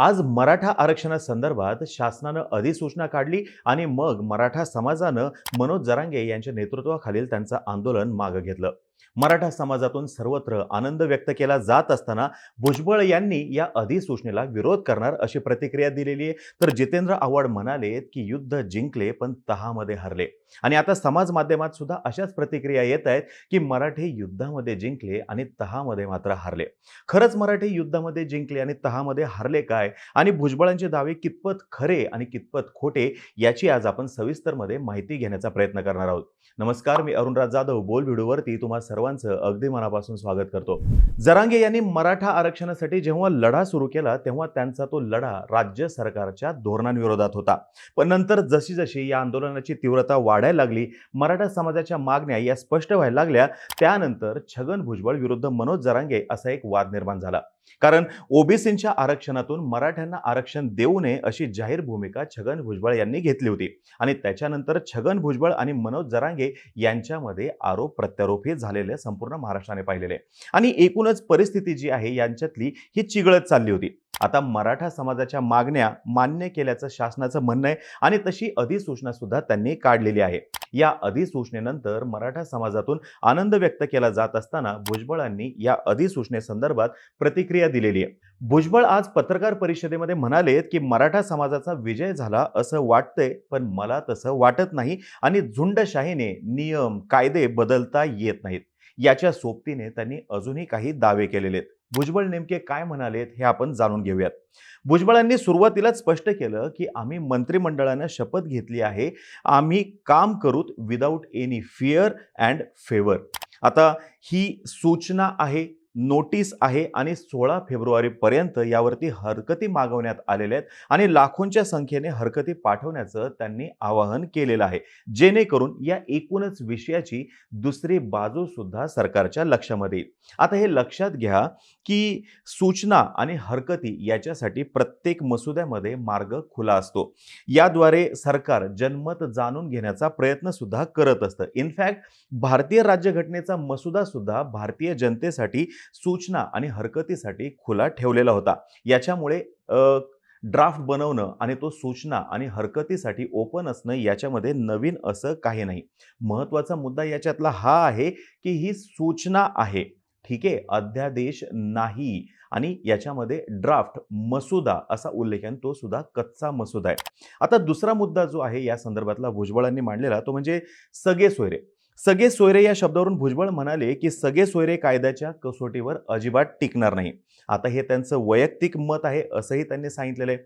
आज मराठा आरक्षणासंदर्भात शासनानं अधिसूचना काढली आणि मग मराठा समाजानं मनोज जरांगे यांच्या नेतृत्वाखालील त्यांचं आंदोलन मागं घेतलं. मराठा समाजातून सर्वत्र आनंद व्यक्त केला जात असताना भुजबळ यांनी या अधिसूचनेला विरोध करणार अशी प्रतिक्रिया दिलेली आहे. तर जितेंद्र आव्हाड म्हणाले की युद्ध जिंकले पण तहामध्ये हरले. आणि आता समाज माध्यमात सुद्धा अशाच प्रतिक्रिया येत आहेत की मराठी युद्धामध्ये जिंकले आणि तहामध्ये मात्र हरले. खरंच मराठी युद्धामध्ये जिंकले आणि तहामध्ये हरले काय? आणि भुजबळांचे दावे कितपत खरे आणि कितपत खोटे याची आज आपण सविस्तरमध्ये माहिती घेण्याचा प्रयत्न करणार आहोत. नमस्कार मी अरुणराज जाधव. बोल व्हिडिओवरती तुम्हाला सर्वांचं अगदी मनापासून स्वागत करतो. जरांगे यांनी मराठा आरक्षणासाठी जेव्हा लढा सुरू केला तेव्हा त्यांचा तो लढा राज्य सरकारच्या धोरणांविरोधात होता. पण नंतर जशी जशी या आंदोलनाची तीव्रता वाढायला लागली मराठा समाजाच्या मागण्या या स्पष्ट व्हायला लागल्या त्यानंतर छगन भुजबळ विरुद्ध मनोज जरांगे असा एक वाद निर्माण झाला. कारण ओबीसींच्या आरक्षणातून मराठ्यांना आरक्षण देऊ नये अशी जाहीर भूमिका छगन भुजबळ यांनी घेतली होती. आणि त्याच्यानंतर छगन भुजबळ आणि मनोज जरांगे यांच्यामध्ये आरोप प्रत्यारोप हे झालेले संपूर्ण महाराष्ट्राने पाहिलेले. आणि एकूणच परिस्थिती जी आहे यांच्यातली ही चिघळत चालली होती. आता मराठा समाजाच्या मागण्या मान्य केल्याचं शासनाचं म्हणणं आहे आणि तशी अधिसूचना सुद्धा त्यांनी काढलेली आहे. या अधिसूचनेनंतर मराठा समाजातून आनंद व्यक्त केला जात असताना भुजबळांनी या अधिसूचनेसंदर्भात प्रतिक्रिया दिलेली आहे. भुजबळ आज पत्रकार परिषदेमध्ये म्हणालेत की मराठा समाजाचा विजय झाला असं वाटतंय पण मला तसं वाटत नाही आणि झुंडशाहीने नियम कायदे बदलता येत नाहीत. याच्या सोबतीने त्यांनी अजूनही काही दावे केलेले आहेत. भुजबळ नेमके काय म्हणालेत हे आपण जाणून घेऊयात. भुजबळांनी सुरुवातीलाच स्पष्ट केलं की आम्ही मंत्रिमंडळानं शपथ घेतली आहे. आम्ही काम करूत without any fear and favour आता ही सूचना आहे नोटीस आहे आणि सोळा फेब्रुवारीपर्यंत यावरती हरकती मागवण्यात आलेल्या आहेत आणि लाखोंच्या संख्येने हरकती पाठवण्याचं त्यांनी आवाहन केलेलं आहे. जेणेकरून या एकूणच विषयाची दुसरी बाजू सुद्धा सरकारच्या लक्षामध्ये येईल. आता हे लक्षात घ्या की सूचना आणि हरकती याच्यासाठी प्रत्येक मसुद्यामध्ये मार्ग खुला असतो. याद्वारे सरकार जनमत जाणून घेण्याचा प्रयत्न सुद्धा करत असतं. इनफॅक्ट भारतीय राज्यघटनेचा मसुदा सुद्धा भारतीय जनतेसाठी सूचना आणि हरकतीसाठी खुला ठेवलेला होता. याच्यामुळे ड्राफ्ट बनवणं आणि तो सूचना आणि हरकतीसाठी ओपन असणं याच्यामध्ये नवीन असं काही नाही. महत्त्वाचा मुद्दा याच्यातला हा आहे की ही सूचना आहे. ठीक आहे? अध्यादेश नाही आणि याच्यामध्ये ड्राफ्ट मसुदा असा उल्लेख आहे तो सुद्धा कच्चा मसुदा आहे. आता दुसरा मुद्दा जो आहे या संदर्भातला भुजबळांनी मांडलेला तो म्हणजे सगळे सोयरे. सगळे सोयरे या शब्दावरून भुजबळ म्हणाले की सगळे सोयरे कायद्याच्या कसोटीवर अजिबात टिकणार नाही. आता हे त्यांचं वैयक्तिक मत आहे असंही त्यांनी सांगितलेलं आहे.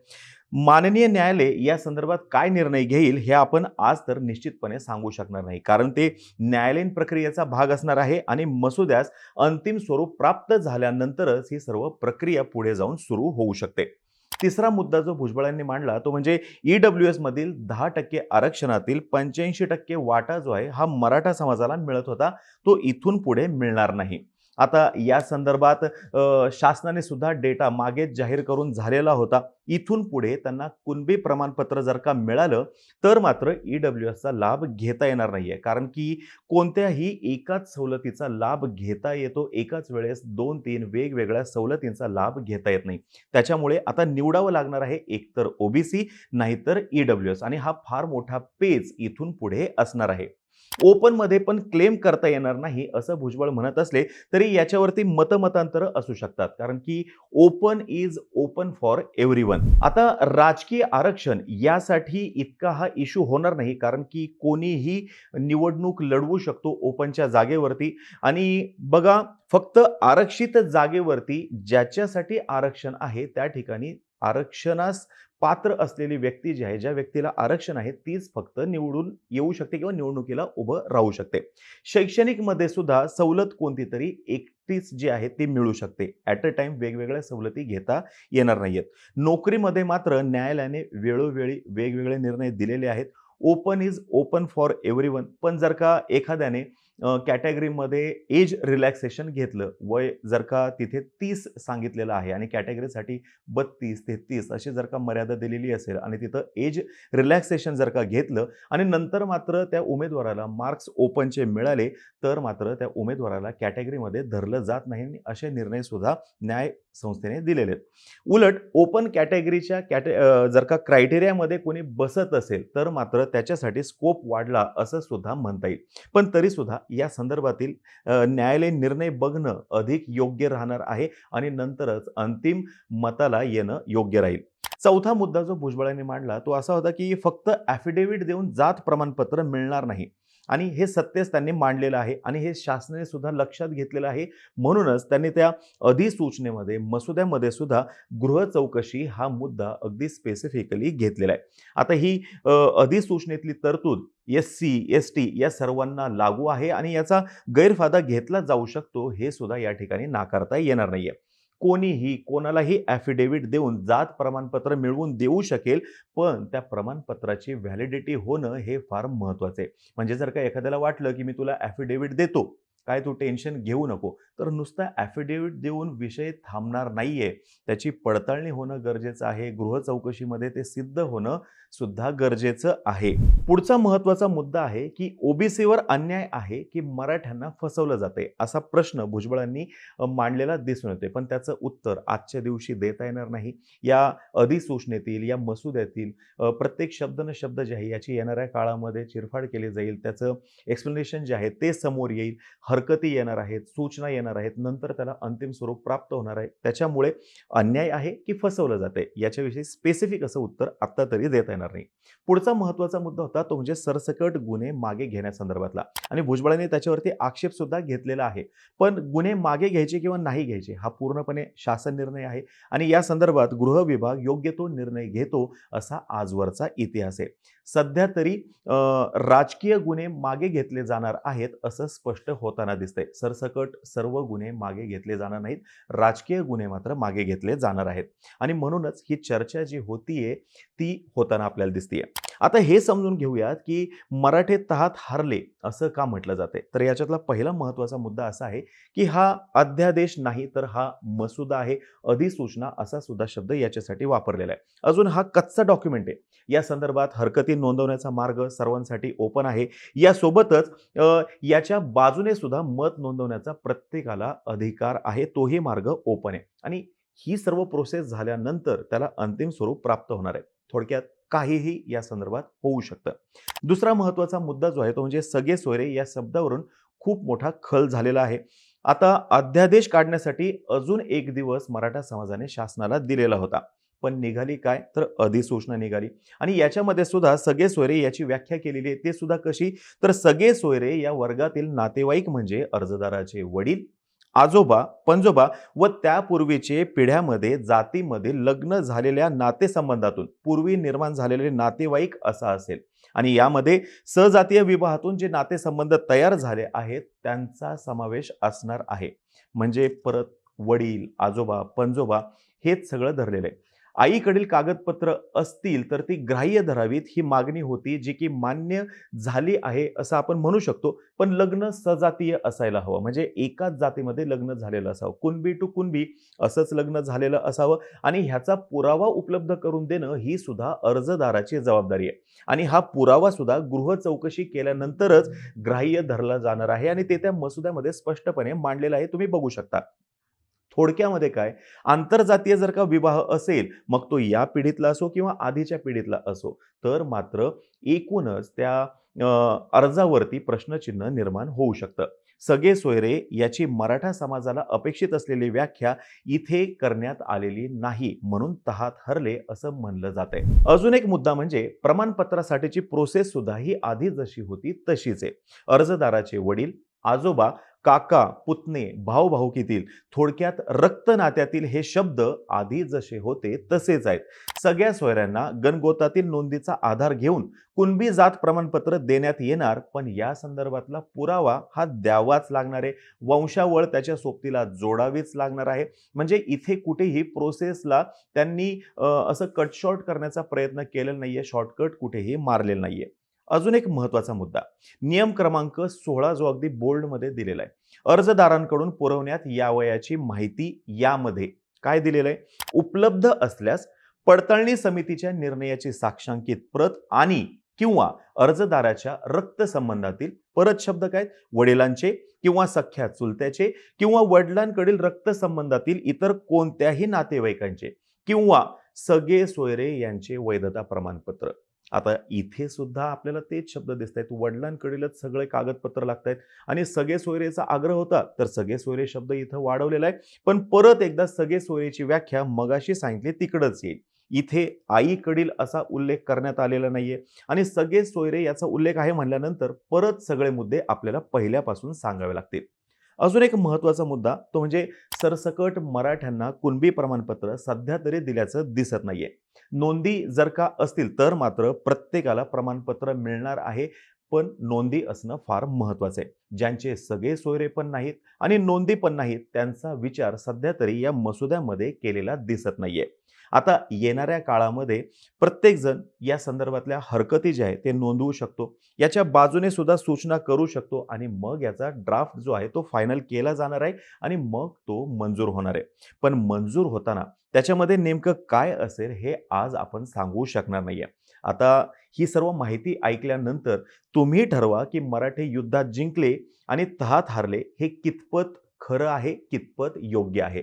माननीय न्यायालय या संदर्भात काय निर्णय घेईल हे आपण आज तर निश्चितपणे सांगू शकणार नाही. कारण ते न्यायालयीन प्रक्रियेचा भाग असणार आहे आणि मसुद्यास अंतिम स्वरूप प्राप्त झाल्यानंतरच ही सर्व प्रक्रिया पुढे जाऊन सुरू होऊ शकते. तिसरा मुद्दा जो भुजबळांनी मांडला तो म्हणजे ई डब्ल्यू एसमधील दहा टक्के आरक्षणातील पंच्याऐंशी टक्के वाटा जो आहे हा मराठा समाजाला मिळत होता. तो इथून पुढे मिळणार नाही. आता या संदर्भात शासनाने सुद्धा डेटा मागेच जाहीर करून झालेला होता. इथून पुढे त्यांना कुणबी प्रमाणपत्र जर का मिळालं तर मात्र ई डब्ल्यू एसचा लाभ घेता येणार नाही आहे कारण की कोणत्याही एकाच सवलतीचा लाभ घेता येतो एकाच वेळेस दोन तीन वेगवेगळ्या सवलतींचा लाभ घेता येत नाही. त्याच्यामुळे आता निवडावं लागणार आहे एकतर ओबीसी नाहीतर ई डब्ल्यू एस आणि हा फार मोठा पेच इथून पुढे असणार आहे. ओपनमध्ये पण क्लेम करता येणार नाही असं भुजबळ म्हणत असले तरी याच्यावरती मतमतांतर असू शकतात. कारण की open is open for every आता राजकीय आरक्षण यासाठी इतका हा इश्यू होणार नाही कारण की कोणीही निवडणूक लढवू शकतो ओपनच्या जागेवरती. आणि बघा फक्त आरक्षित जागेवरती ज्याच्यासाठी आरक्षण आहे त्या ठिकाणी आरक्षणास पात्र असलेली व्यक्ती जी आहे ज्या व्यक्तीला आरक्षण आहे तीच फक्त निवडून येऊ शकते किंवा निवडणुकीला उभं राहू शकते. शैक्षणिकमध्ये सुद्धा सवलत कोणती तरी एकटीच जी आहे ती मिळू शकते. ॲट अ टाइम वेगवेगळ्या सवलती घेता येणार नाहीयेत. नोकरीमध्ये मात्र न्यायालयाने वेळोवेळी वेगवेगळे निर्णय दिलेले आहेत. Open is open for everyone पण जर का एखाद्याने कॅटेगरीमध्ये एज रिलॅक्सेशन घेतलं. वय जर का तिथे तीस सांगितलेलं आहे आणि कॅटेगरीसाठी बत्तीस तेहतीस अशी जर का मर्यादा दिलेली असेल आणि तिथं एज रिलॅक्सेशन जर का घेतलं आणि नंतर मात्र त्या उमेदवाराला मार्क्स ओपनचे मिळाले तर मात्र त्या उमेदवाराला कॅटेगरीमध्ये धरलं जात नाही आणि असे निर्णयसुद्धा न्याय संस्थेने दिलेले आहेत उलट ओपन कॅटेगरीच्या कॅटे जर का क्रायटेरियामध्ये कोणी बसत असेल तर मात्र त्याच्यासाठी स्कोप वाढला असं सुद्धा म्हणता येईल. पण तरीसुद्धा या संदर्भातील न्यायालयीन निर्णय बघणं अधिक योग्य राहणार आहे आणि नंतरच अंतिम मताला येणं योग्य राहील. चौथा मुद्दा जो भुजबळांनी मांडला तो असा होता की फक्त ॲफिडेव्हिट देऊन जात प्रमाणपत्र मिळणार नाही. आणि हे सत्यच त्यांनी मांडलेलं आहे आणि हे शासनाने सुद्धा लक्षात घेतलेलं आहे. म्हणूनच त्यांनी त्या अधिसूचनेमध्ये मसुद्यामध्ये सुद्धा गृह चौकशी हा मुद्दा अगदी स्पेसिफिकली घेतलेला आहे. आता ही अधिसूचनेतली तरतूद एस सी एस टी या सर्वांना लागू आहे आणि याचा गैरफायदा घेतला जाऊ शकतो हे सुद्धा या ठिकाणी नाकारता येणार नाहीये. कोणीही कोणालाही ॲफिडेव्हिट देऊन जात प्रमाणपत्र मिळवून देऊ शकेल पण त्या प्रमाणपत्राची व्हॅलिडिटी होणं हे फार महत्त्वाचं आहे. म्हणजे जर का एखाद्याला वाटलं की मी तुला ॲफिडेव्हिट देतो काय तू टेन्शन घेऊ नको. तर नुसता ॲफिडेविट देऊन विषय थांबणार नाही आहे त्याची पडताळणी होणं गरजेचं आहे. गृह चौकशीमध्ये ते सिद्ध होणं सुद्धा गरजेचं आहे. पुढचा महत्त्वाचा मुद्दा आहे की ओबीसीवर अन्याय आहे की मराठ्यांना फसवलं जाते असा प्रश्न भुजबळांनी मांडलेला दिसून येते पण त्याचं उत्तर आजच्या दिवशी देता येणार नाही. या अधिसूचनेतील या मसुद्यातील प्रत्येक शब्द न शब्द जे आहे याची येणाऱ्या काळामध्ये चिरफाड केली जाईल. त्याचं एक्सप्लेनेशन जे आहे ते समोर येईल. हरकती येणार आहेत. सूचना येणार आहेत नंतर त्याला अंतिम स्वरूप प्राप्त होणार आहे. त्याच्यामुळे अन्याय आहे की फसवलं जाते याच्याविषयी स्पेसिफिक असं उत्तर आत्ता तरी देता येणार नाही. पुढचा महत्त्वाचा मुद्दा होता तो म्हणजे सरसकट गुन्हे मागे घेण्यासंदर्भातला आणि भुजबळांनी त्याच्यावरती आक्षेप सुद्धा घेतलेला आहे. पण गुन्हे मागे घ्यायचे किंवा नाही घ्यायचे हा पूर्णपणे शासन निर्णय आहे. आणि या संदर्भात गृह विभाग योग्य तो निर्णय घेतो असा आजवरचा इतिहास आहे. सध्या तरी राजकीय गुन्हे मागे घेतले जाणार आहेत असं स्पष्ट होताना दिसतंय. सरसकट सर्व गुन्हे मागे घेतले जाणार नाहीत. राजकीय गुन्हे मात्र मागे घेतले जाणार आहेत. आणि म्हणूनच ही चर्चा जी होतीये ती होताना आपल्याला दिसतीये. आता हे समजून घेऊयात की मराठे तहात हारले असं का म्हटलं जाते तर याच्यातला पहिला महत्त्वाचा मुद्दा असा आहे की हा अध्यादेश नाही तर हा मसुदा आहे अधिसूचना असा सुद्धा शब्द याच्यासाठी वापरलेला आहे. अजून हा कच्चा डॉक्युमेंट आहे. या संदर्भात हरकती नोंदवण्याचा मार्ग सर्वांसाठी ओपन आहे. यासोबतच याच्या बाजूने सुद्धा मत नोंदवण्याचा प्रत्येकाला अधिकार आहे तोही मार्ग ओपन आहे. आणि ही सर्व प्रोसेस झाल्यानंतर त्याला अंतिम स्वरूप प्राप्त होणार आहे. थोडक्यात काहीही या संदर्भात होऊ शकतं. दुसरा महत्त्वाचा मुद्दा जो आहे तो म्हणजे सगळे सोयरे या शब्दावरून खूप मोठा खल झालेला आहे. आता अध्यादेश काढण्यासाठी अजून एक दिवस मराठा समाजाने शासनाला दिलेला होता. पण निघाली काय? तर अधिसूचना निघाली. आणि याच्यामध्ये सुद्धा सगळे सोयरे याची व्याख्या केलेली आहे. ते सुद्धा कशी? तर सगळे सोयरे या वर्गातील नातेवाईक म्हणजे अर्जदाराचे वडील आजोबा पंजोबा व त्यापूर्वीचे पिढ्यामध्ये जातीमध्ये लग्न झालेल्या नातेसंबंधातून पूर्वी निर्माण झालेले नातेवाईक असा असेल. आणि यामध्ये सहजातीय विवाहातून जे नातेसंबंध तयार झाले आहेत त्यांचा समावेश असणार आहे. म्हणजे परत वडील आजोबा पंजोबा हेच सगळं धरलेलं आहे. आईकडील कागदपत्र असतील तर ती ग्राह्य धरावीत ही मागणी होती जी की मान्य झाली आहे असं आपण म्हणू शकतो. पण लग्न सजातीय असायला हवं. म्हणजे एकाच जातीमध्ये लग्न झालेलं असावं. कुणबी टू कुणबी असंच लग्न झालेलं असावं आणि ह्याचा पुरावा उपलब्ध करून देणं ही सुद्धा अर्जदाराची जबाबदारी आहे. आणि हा पुरावा सुद्धा गृह चौकशी केल्यानंतरच ग्राह्य धरला जाणार आहे आणि ते त्या मसुद्यामध्ये स्पष्टपणे मांडलेलं आहे. तुम्ही बघू शकता. थोडक्यामध्ये काय? आंतरजातीय जर का विवाह असेल मग तो या पिढीतला असो किंवा आधीच्या पिढीतला असो तर मात्र एकूणच त्या अर्जावरती प्रश्नचिन्ह निर्माण होऊ शकतं. सगळे सोयरे याची मराठा समाजाला अपेक्षित असलेली व्याख्या इथे करण्यात आलेली नाही म्हणून तहात हरले असं म्हणलं जात आहे अजून एक मुद्दा म्हणजे प्रमाणपत्रासाठीची प्रोसेस सुद्धा ही आधी जशी होती तशीच आहे. अर्जदाराचे वडील आजोबा काका पुतणे भाऊ भाऊकीतील थोडक्यात रक्त नात्यातील हे शब्द आधी जसे होते तसेच आहेत. सगळ्या सोयऱ्यांना गणगोतातील नोंदीचा आधार घेऊन कुणबी जात प्रमाणपत्र देण्यात येणार पण या संदर्भातला पुरावा हा द्यावाच लागणार आहे. वंशावळ त्याच्या सोबतीला जोडावीच लागणार आहे. म्हणजे इथे कुठेही प्रोसेसला त्यांनी असं कटशॉर्ट करण्याचा प्रयत्न केलेला नाहीये शॉर्टकट कुठेही मारलेला नाहीये. अजून एक महत्त्वाचा मुद्दा. नियम क्रमांक सोळा जो अगदी बोल्डमध्ये दिलेला आहे. अर्जदारांकडून पुरवण्यात यावयाची माहिती यामध्ये काय दिलेलं आहे? उपलब्ध असल्यास पडताळणी समितीच्या निर्णयाची साक्षांकित प्रत आणि किंवा अर्जदाराच्या रक्त संबंधातील परत शब्द काय? वडिलांचे किंवा सख्या चुलत्याचे किंवा वडिलांकडील रक्त संबंधातील इतर कोणत्याही नातेवाईकांचे किंवा सगळे सोयरे यांचे वैधता प्रमाणपत्र. आता इथे सुद्धा आपल्याला तेच शब्द दिसत आहेत. वडिलांकडीलच सगळे कागदपत्र लागत आहेत आणि सगळे सोयरेचा आग्रह होता तर सगळे सोयरे शब्द इथं वाढवलेला आहे. पण परत एकदा सगळे सोयरेची व्याख्या मगाशी सांगितली तिकडंच येईल. इथे आईकडील असा उल्लेख करण्यात आलेला नाहीये आणि सगळे सोयरे याचा उल्लेख आहे म्हणल्यानंतर परत सगळे मुद्दे आपल्याला पहिल्यापासून सांगावे लागतील. अजून एक महत्त्वाचा मुद्दा तो म्हणजे सरसकट मराठ्यांना कुणबी प्रमाणपत्र सध्या तरी दिल्याचं दिसत नाहीये. नोंदी जर का असतील तर मात्र प्रत्येकाला प्रमाणपत्र मिळणार आहे पण नोंदी असणं फार महत्वाचं आहे. ज्यांचे सगळे सोयरे पण नाहीत आणि नोंदी पण नाहीत त्यांचा विचार सध्या तरी या मसुद्यामध्ये केलेला दिसत नाहीये. आता येणाऱ्या काळामध्ये प्रत्येकजण या संदर्भातल्या हरकती ज्या आहेत ते नोंदवू शकतो. याच्या बाजूने सुद्धा सूचना करू शकतो आणि मग याचा ड्राफ्ट जो आहे तो फायनल केला जाणार आहे आणि मग तो मंजूर होणार आहे. पण मंजूर होताना त्याच्यामध्ये नेमकं काय असेल हे आज आपण सांगू शकणार नाही आहे आता ही सर्व माहिती ऐकल्यानंतर तुम्ही ठरवा की मराठे युद्धात जिंकले आणि तहात हारले हे कितपत खरं आहे कितपत योग्य आहे?